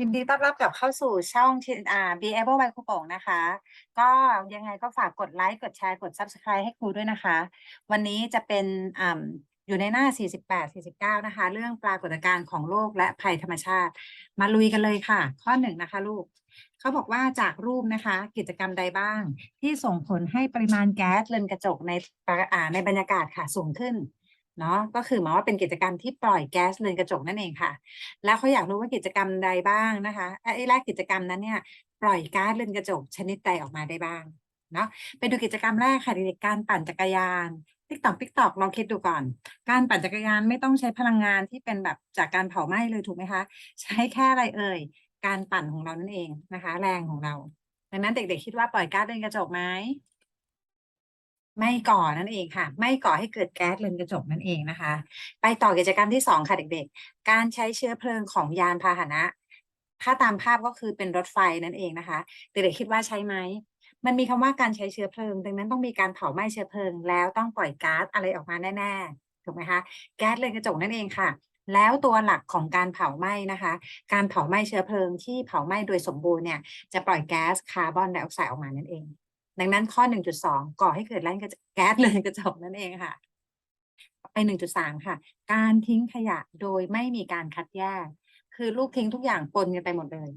ยินดีต้อนรับกลับเข้าสู่ช่องทีอ่า Be Able by ครูโป่งนะคะ ก็ยังไงก็ฝากกดไลค์ กดแชร์ กด Subscribe ให้ครูด้วยนะคะ วันนี้จะเป็นอ่าอยู่ในหน้า 48 49 นะคะ เรื่องปรากฏการณ์ของโลกและภัยธรรมชาติ มาลุยกันเลยค่ะ ข้อหนึ่งนะคะลูก เขาบอกว่าจากรูปนะคะ กิจกรรมใดบ้าง ที่ส่งผลให้ปริมาณแก๊สเรือนกระจกในปะอ่าในบรรยากาศค่ะสูงขึ้น เนาะก็คือหมายว่าเป็นกิจกรรมที่ปล่อยแก๊สเรือนกระจกนั่นเองค่ะ แล้วเขาอยากรู้ว่ากิจกรรมใดบ้างนะคะไอ้แรกกิจกรรมนั้นเนี่ยปล่อยก๊าซเรือนกระจกชนิดใดออกมาได้บ้างเนาะไปดูกิจกรรมแรกค่ะเด็กๆการปั่นจักรยานติ๊กตอกติ๊กตอกลองคิดดูก่อน การปั่นจักรยานไม่ต้องใช้พลังงานที่เป็นแบบจากการเผาไหม้เลยถูกไหมคะ ใช้แค่อะไรเอ่ยการปั่นของเรานั่นเองนะคะ แรงของเราดังนั้นเด็กๆคิดว่าปล่อยก๊าซเรือนกระจกไหม ไม่ก่อนั่นเองค่ะ ไม่ก่อให้เกิดแก๊สเรือนกระจกนั่นเองนะคะ ไปต่อกิจกรรมที่สองค่ะเด็กๆ การใช้เชื้อเพลิงของยานพาหนะ ถ้าตามภาพก็คือเป็นรถไฟนั่นเองนะคะเด็กๆคิดว่าใช่ไหมมันมีคำว่าการใช้เชื้อเพลิง ดังนั้นต้องมีการเผาไหม้เชื้อเพลิง แล้วต้องปล่อยก๊าซอะไรออกมาแน่ๆถูกไหมคะแก๊สเรือนกระจกนั่นเองค่ะ แล้วตัวหลักของการเผาไหม้นะคะ การเผาไหม้เชื้อเพลิงที่เผาไหม้โดยสมบูรณ์เนี่ยจะปล่อยแก๊สคาร์บอนไดออกไซด์ออกมานั่นเอง ดังนั้นข้อ 1.2 ก่อให้เกิดแรงกระแก๊สเรือนกระจกนั่นเองค่ะ ไป 1.3 ค่ะ การทิ้งขยะโดยไม่มีการคัดแยก คือลูกทิ้งทุกอย่างปนกันไปหมดเลย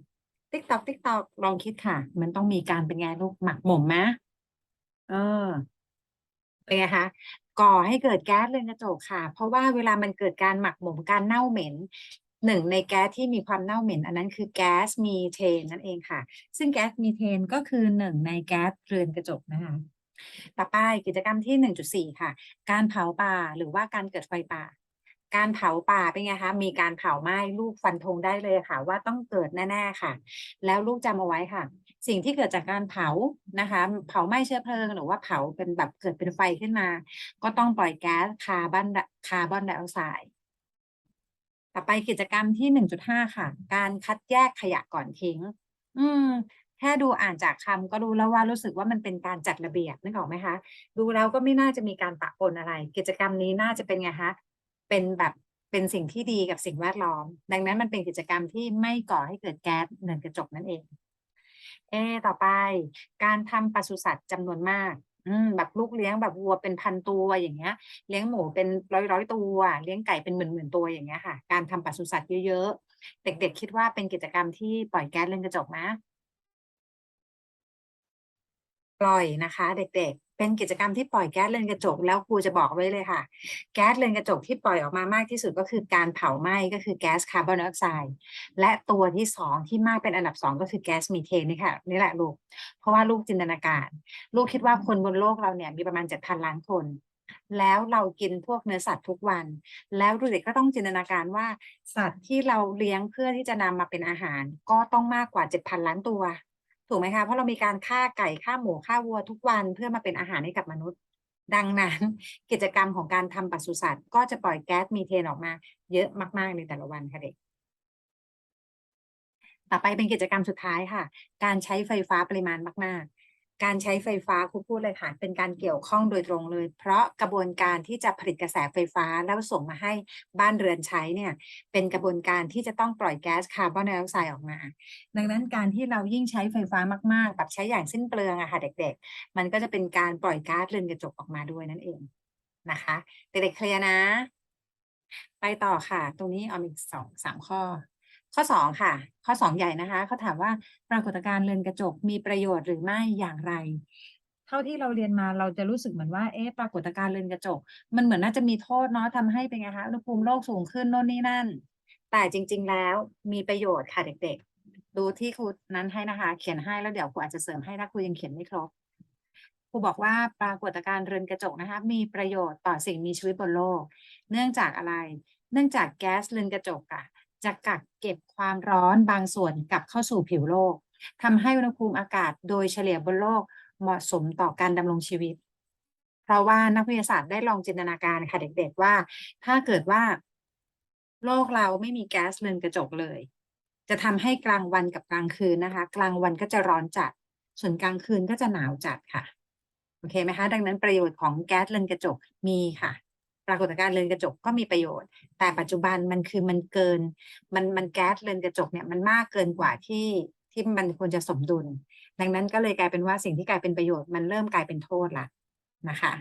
ติ๊กตอกติ๊กตอกลองคิดค่ะ มันต้องมีการเป็นไงลูกหมักหมมไหมเออเป็นไงคะก่อให้เกิดแก๊สเรือนกระจกค่ะ เพราะว่าเวลามันเกิดการหมักหมมการเน่าเหม็น หนึ่งในแก๊สที่มีความเน่าเหม็น อันนั้นคือแก๊สมีเทนนั่นเองค่ะ ซึ่งแก๊สมีเทนก็คือหนึ่งในแก๊สเรือนกระจกนะคะต่อไปกิจกรรมที่หนึ่งจุดสี่ค่ะ การเผาป่าหรือว่าการเกิดไฟป่า การเผาป่าเป็นไงคะมีการเผาไหม้ลูกฟันธงได้เลยค่ะ ว่าต้องเกิดแน่ๆค่ะ แล้วลูกจำเอาไว้ค่ะ สิ่งที่เกิดจากการเผานะคะ เผาไหม้เชื้อเพลิง หรือว่าเผาเป็นแบบเกิดเป็นไฟขึ้นมา ก็ต้องปล่อยแก๊สคาร์บอนคาร์บอนไดออกไซด์ ต่อไปกิจกรรมที่หนึ่งจุดห้าค่ะ การคัดแยกขยะก่อนทิ้ง อืม แค่ดูอ่านจากคำก็รู้แล้วว่ารู้สึกว่ามันเป็นการจัดระเบียบนึกออกไหมคะ ดูแล้วก็ไม่น่าจะมีการปะปนอะไร กิจกรรมนี้น่าจะเป็นไงคะเป็นแบบเป็นสิ่งที่ดีกับสิ่งแวดล้อม ดังนั้นมันเป็นกิจกรรมที่ไม่ก่อให้เกิดแก๊สเรือนกระจกนั่นเอง เออต่อไป การทำปศุสัตว์จำนวนมาก แบบลูกเลี้ยงแบบวัวเป็นพันตัวอย่างเงี้ย เลี้ยงหมูเป็นร้อยร้อยตัว เลี้ยงไก่เป็นหมื่นหมื่นตัวอย่างเงี้ยค่ะ การทำปศุสัตว์เยอะๆ เด็กๆ คิดว่าเป็นกิจกรรมที่ปล่อยแก๊สเรือนกระจกไหม ปล่อยนะคะ เด็กๆ เป็นกิจกรรมที่ปล่อยแก๊สเรือนกระจกแล้วครูจะบอกไว้เลยค่ะ แก๊สเรือนกระจกที่ปล่อยออกมามากที่สุดก็คือการเผาไหม้ก็คือแก๊สคาร์บอนไดออกไซด์และตัวที่สองที่มากเป็นอันดับสองก็คือแก๊สมีเทนนี่ค่ะนี่แหละลูก เพราะว่าลูกจินตนาการ ลูกคิดว่าคนบนโลกเราเนี่ยมีประมาณเจ็ดพันล้านคนแล้วเรากินพวกเนื้อสัตว์ทุกวัน แล้วเด็กก็ต้องจินตนาการว่า สัตว์ที่เราเลี้ยงเพื่อที่จะนำมาเป็นอาหาร ก็ต้องมากกว่าเจ็ดพันล้านตัว ถูกไหมคะเพราะเรามีการฆ่าไก่ฆ่าหมูฆ่าวัวทุกวันเพื่อมาเป็นอาหารให้กับมนุษย์ ดังนั้น กิจกรรมของการทำปศุสัตว์ ก็จะปล่อยแก๊สมีเทนออกมา เยอะมากๆในแต่ละวันค่ะเด็กต่อไปเป็นกิจกรรมสุดท้ายค่ะ การใช้ไฟฟ้าปริมาณมาก ๆ การใช้ไฟฟ้าครูพูดเลยค่ะเป็นการเกี่ยวข้องโดยตรงเลย เพราะกระบวนการที่จะผลิตกระแสไฟฟ้าแล้วส่งมาให้บ้านเรือนใช้เนี่ยเป็นกระบวนการที่จะต้องปล่อยแก๊สคาร์บอนไดออกไซด์ออกมา ดังนั้นการที่เรายิ่งใช้ไฟฟ้ามากๆแบบใช้อย่างสิ้นเปลืองอะค่ะเด็ก ๆ มันก็จะเป็นการปล่อยก๊าซเรือนกระจกออกมาด้วยนั่นเองนะคะเด็กๆเคลียร์นะ ไปต่อค่ะ ตรงนี้เอาอีกสองสามข้อ ข้อสองค่ะ ข้อสองใหญ่นะคะเขาถามว่าปรากฏการณ์เรือนกระจกมีประโยชน์หรือไม่อย่างไร เท่าที่เราเรียนมาเราจะรู้สึกเหมือนว่าเอ๊ะปรากฏการณ์เรือนกระจก มันเหมือนน่าจะมีโทษเนาะทำให้เป็นไงคะอุณหภูมิโลกสูงขึ้นโน่นนี่นั่น แต่จริง ๆ แล้วมีประโยชน์ค่ะเด็ก ๆ ดูที่ครูนั้นให้นะคะ เขียนให้แล้วเดี๋ยวครูอาจจะเสริมให้ถ้าครูยังเขียนไม่ครบครูบอกว่าปรากฏการณ์เรือนกระจกนะคะ มีประโยชน์ต่อสิ่งมีชีวิตบนโลก เนื่องจากอะไร เนื่องจากแก๊สเรือนกระจกอะ จะกักเก็บความร้อนบางส่วนกลับเข้าสู่ผิวโลกทำให้อุณหภูมิอากาศโดยเฉลี่ยบนโลกเหมาะสมต่อการดำรงชีวิต เพราะว่านักวิทยาศาสตร์ได้ลองจินตนาการค่ะเด็กๆว่า ถ้าเกิดว่า โลกเราไม่มีแก๊สเรือนกระจกเลย จะทำให้กลางวันกับกลางคืนนะคะ กลางวันก็จะร้อนจัด ส่วนกลางคืนก็จะหนาวจัดค่ะโอเคไหมคะ ดังนั้นประโยชน์ของแก๊สเรือนกระจกมีค่ะ ปรากฏการณ์เรือนกระจกก็มีประโยชน์ แต่ปัจจุบันมันคือมันเกิน มันมันแก๊สเรือนกระจกเนี่ยมันมากเกินกว่าที่ที่มันควรจะสมดุล ดังนั้นก็เลยกลายเป็นว่าสิ่งที่กลายเป็นประโยชน์มันเริ่มกลายเป็นโทษละนะคะ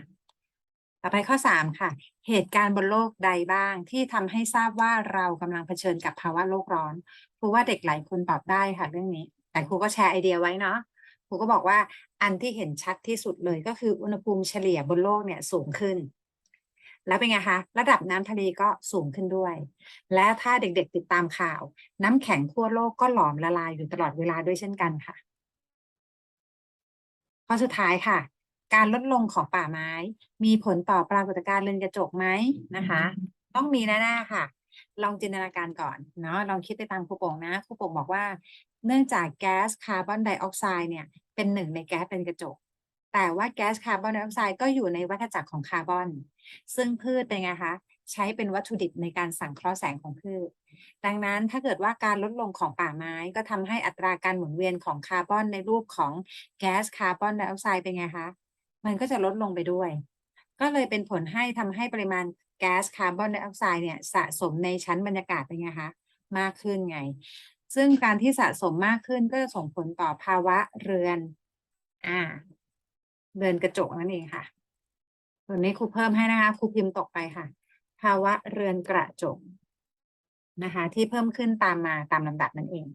ต่อไปข้อสามค่ะ เหตุการณ์บนโลกใดบ้างที่ทำให้ทราบว่าเรากำลังเผชิญกับภาวะโลกร้อนครูว่าเด็กหลายคนตอบได้ค่ะเรื่องนี้ แต่ครูก็แชร์ไอเดียไว้เนาะครูก็บอกว่าอันที่เห็นชัดที่สุดเลยก็คืออุณหภูมิเฉลี่ยบนโลกเนี่ยสูงขึ้น แล้วเป็นไงคะ ระดับน้ำทะเลก็สูงขึ้นด้วย และถ้าเด็กๆติดตามข่าว น้ำแข็งทั่วโลกก็หลอมละลายอยู่ตลอดเวลาด้วยเช่นกันค่ะ ข้อสุดท้ายค่ะ การลดลงของป่าไม้ มีผลต่อปรากฏการณ์เรือนกระจกไหมนะคะ ต้องมีแน่ๆค่ะ ลองจินตนาการก่อนเนาะลองคิดไปตามครูโป่งนะครูโป่งบอกว่า เนื่องจากแก๊สคาร์บอนไดออกไซด์เนี่ยเป็นหนึ่งในแก๊สเป็นกระจก แต่ว่าแก๊สคาร์บอนไดออกไซด์ก็อยู่ในวัฏจักรของคาร์บอน ซึ่งพืชเป็นไงคะใช้เป็นวัตถุดิบในการสังเคราะห์แสงของพืช ดังนั้นถ้าเกิดว่าการลดลงของป่าไม้ก็ทำให้อัตราการหมุนเวียนของคาร์บอนในรูปของแก๊สคาร์บอนไดออกไซด์เป็นไงคะ มันก็จะลดลงไปด้วย ก็เลยเป็นผลให้ทำให้ปริมาณแก๊สคาร์บอนไดออกไซด์เนี่ยสะสมในชั้นบรรยากาศเป็นไงคะมากขึ้นไง ซึ่งการที่สะสมมากขึ้นก็จะส่งผลต่อภาวะเรือน อ่า เรือนกระจกนั่นเองค่ะส่วนนี้ครูเพิ่มให้นะคะครูพิมพ์ตกไปค่ะ ภาวะเรือนกระจกนะคะ ที่เพิ่มขึ้นตามมาตามลำดับนั่นเอง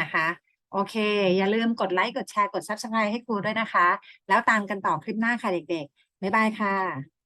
นะคะโอเค อย่าลืมกดไลค์ กดแชร์ กด Subscribe ให้ครูด้วยนะคะ แล้วตามกันต่อคลิปหน้าค่ะเด็กๆ บ๊ายบายค่ะ